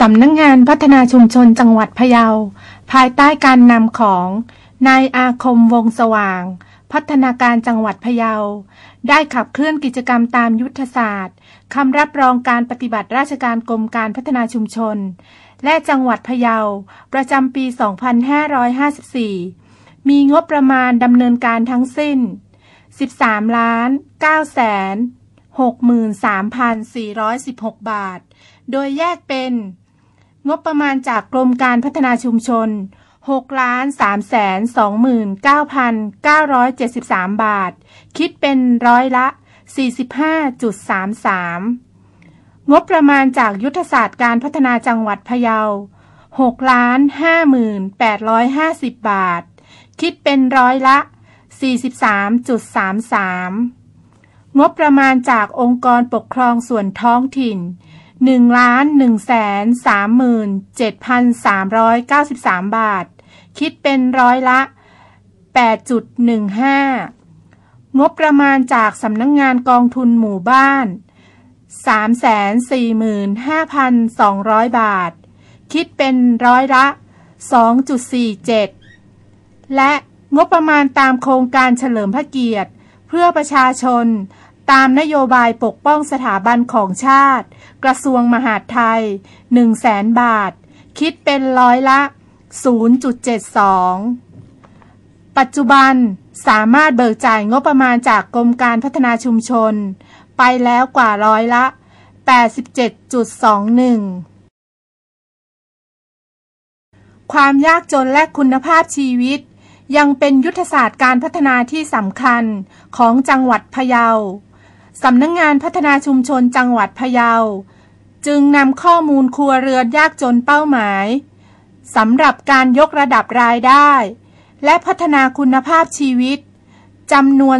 สำนักงงานพัฒนาชุมชนจังหวัดพะเยา ภายใต้การนำของ นายอาคมวงสว่าง พัฒนาการจังหวัดพะเยา ได้ขับเคลื่อนกิจกรรมตามยุทธศาสตร์คำรับรองการปฏิบัติราชการกรมการพัฒนาชุมชน และจังหวัดพะเยา ประจำปี 2554 มีงบประมาณดำเนินการทั้งสิ้น 13ล้าน9แสน63,416 บาท โดยแยกเป็น งบประมาณจากกรมการพัฒนาชุมชน 6 ล้าน3แสน29,973 บาท คิดเป็นร้อยละ 45.33 งบประมาณจากยุทธศาสตร์การพัฒนาจังหวัดพะเยา 6 ล้าน58,50 บาท คิดเป็นร้อยละ 43.33 งบประมาณจากองค์กรปกครองส่วนท้องถิ่น หนึ่งล้านหนึ่งแสนสามหมื่นเจ็ดพันสามร้อยเก้าสิบสามบาท คิดเป็นร้อยละแปดจุดหนึ่งห้างบประมาณจากสำนักงงานกองทุนหมู่บ้านสามแสนสี่หมื่นห้าพันสองร้อยบาท คิดเป็นร้อยละสองจุดสี่เจ็ดและงบประมาณตามโครงการเฉลิมพระเกียรติ เพื่อประชาชน ตามนโยบายปกป้องสถาบันของชาติ กระทรวงมหาดไทย 1 0 0 0 0แสนบาท คิดเป็นร้อยละ 0.72 ปัจจุบันสามารถเบิกจ่ายงบประมาณจากกรมการพัฒนาชุมชน ไปแล้วกว่าร้อยละ 87.21 ความยากจนและคุณภาพชีวิตยังเป็นยุทธศาสตร์การพัฒนาที่สำคัญของจังหวัดพะเยา สำนักงงานพัฒนาชุมชนจังหวัดพะเยา จึงนำข้อมูลครัวเรือนยากจนเป้าหมายสำหรับการยกระดับรายได้ และพัฒนาคุณภาพชีวิตจำนวน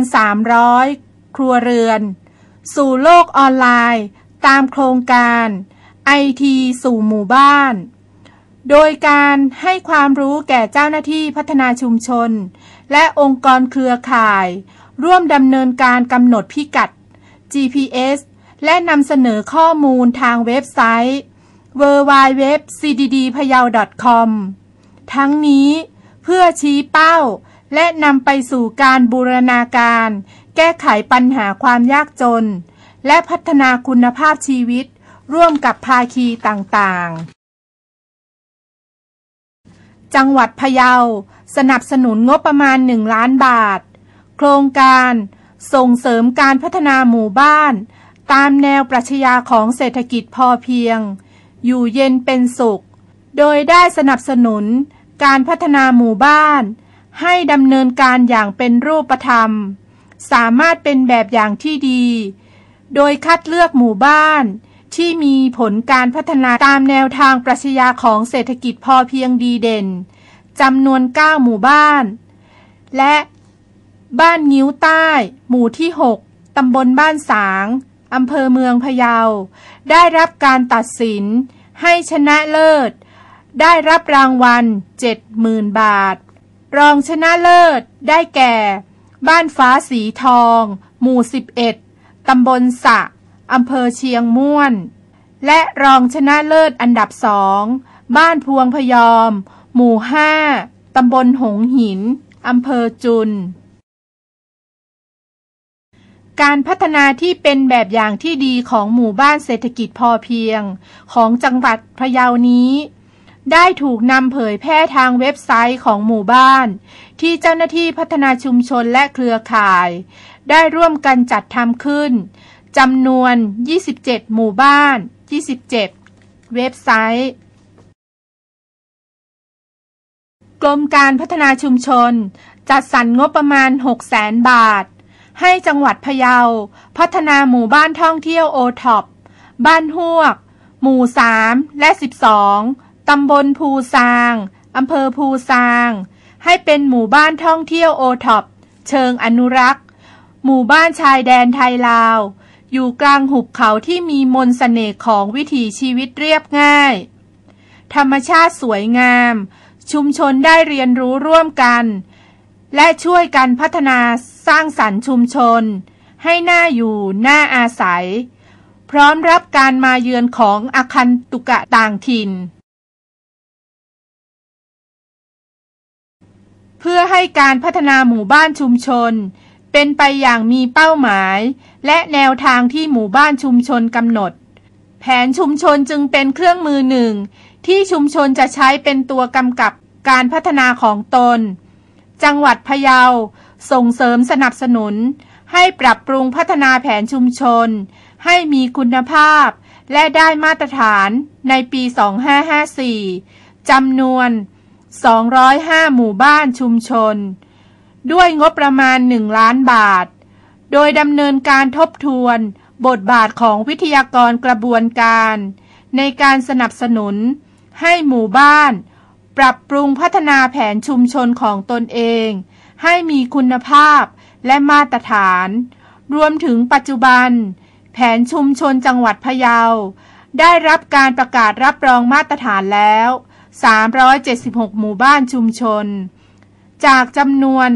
300 ครัวเรือน สู่โลกออนไลน์ ตามโครงการไอทีสู่หมู่บ้าน โดยการให้ความรู้แก่เจ้าหน้าที่พัฒนาชุมชน และองค์กรเครือข่าย ร่วมดำเนินการกำหนดพิกัด GPS และนำเสนอข้อมูลทางเว็บไซต์ www.cddpayao.com ทั้งนี้เพื่อชี้เป้า และนำไปสู่การบูรณาการ แก้ไขปัญหาความยากจน และพัฒนาคุณภาพชีวิต ร่วมกับภาคีต่างๆ จังหวัดพะเยา สนับสนุนงบประมาณ 1 ล้านบาท โครงการ ส่งเสริมการพัฒนาหมู่บ้าน ตามแนวปรัชญาของเศรษฐกิจพอเพียง อยู่เย็นเป็นสุข โดยได้สนับสนุนการพัฒนาหมู่บ้าน ให้ดำเนินการอย่างเป็นรูปธรรม สามารถเป็นแบบอย่างที่ดี โดยคัดเลือกหมู่บ้านที่มีผลการพัฒนาตามแนวทางปรัชญาของเศรษฐกิจพอเพียงดีเด่นจำนวน 9 หมู่บ้าน และ บ้านงิ้วใต้ หมู่ที่ 6 ตำบลบ้านสาง อำเภอเมืองพะเยา ได้รับการตัดสิน ให้ชนะเลิศ ได้รับรางวัล 70,000 บาท รองชนะเลิศ ได้แก่ บ้านฟ้าสีทอง หมู่ 11 ตำบลสะ อำเภอเชียงม่วน และรองชนะเลิศอันดับสอง บ้านพวงพยอม หมู่ 5 ตำบลหงหิน อำเภอจุน การพัฒนาที่เป็นแบบอย่างที่ดีของหมู่บ้านเศรษฐกิจพอเพียง ของจังหวัดพะเยานี้ ได้ถูกนำเผยแพร่ทางเว็บไซต์ของหมู่บ้าน ที่เจ้าหน้าที่พัฒนาชุมชนและเครือข่าย ได้ร่วมกันจัดทำขึ้นจำนวน 27 หมู่บ้าน 27 เว็บไซต์ กรมการพัฒนาชุมชน จัดสรรงบประมาณ 6 0 0 0 0 0 บาท ให้จังหวัดพะเยา พัฒนาหมู่บ้านท่องเที่ยวโอท็อป บ้านหวก หมู่สามและสิบองตำบลภูซางอำเภอภูซาง ให้เป็นหมู่บ้านท่องเที่ยวโอท็อป เชิงอนุรักษ์ หมู่บ้านชายแดนไทยลาว อยู่กลางหุบเขาที่มีมนสเสน่ห์ของวิถีชีวิตเรียบง่าย ธรรมชาติสวยงาม ชุมชนได้เรียนรู้ร่วมกัน และช่วยกันพัฒนาสร้างสรรค์ชุมชน ให้หน่าอยู่น่าอาศัย พร้อมรับการมาเยือนของอาคันตุกะต่างถิ่น เพื่อให้การพัฒนาหมู่บ้านชุมชน เป็นไปอย่างมีเป้าหมาย และแนวทางที่หมู่บ้านชุมชนกำหนด แผนชุมชนจึงเป็นเครื่องมือหนึ่ง ที่ชุมชนจะใช้เป็นตัวกำกับการพัฒนาของตน จังหวัดพะเยา ส่งเสริมสนับสนุน ให้ปรับปรุงพัฒนาแผนชุมชน ให้มีคุณภาพ และได้มาตรฐานในปี 2554 จำนวน 205 หมู่บ้านชุมชน ด้วยงบประมาณ 1 ล้านบาท โดยดำเนินการทบทวน บทบาทของวิทยากรกระบวนการ ในการสนับสนุน ให้หมู่บ้าน ปรับปรุงพัฒนาแผนชุมชนของตนเอง ให้มีคุณภาพและมาตรฐาน รวมถึงปัจจุบัน แผนชุมชนจังหวัดพะเยา ได้รับการประกาศรับรองมาตรฐานแล้ว 376 หมู่บ้านชุมชน จากจำนวน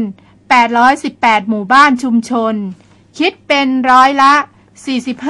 818 หมู่บ้านชุมชน คิดเป็นร้อยละ 45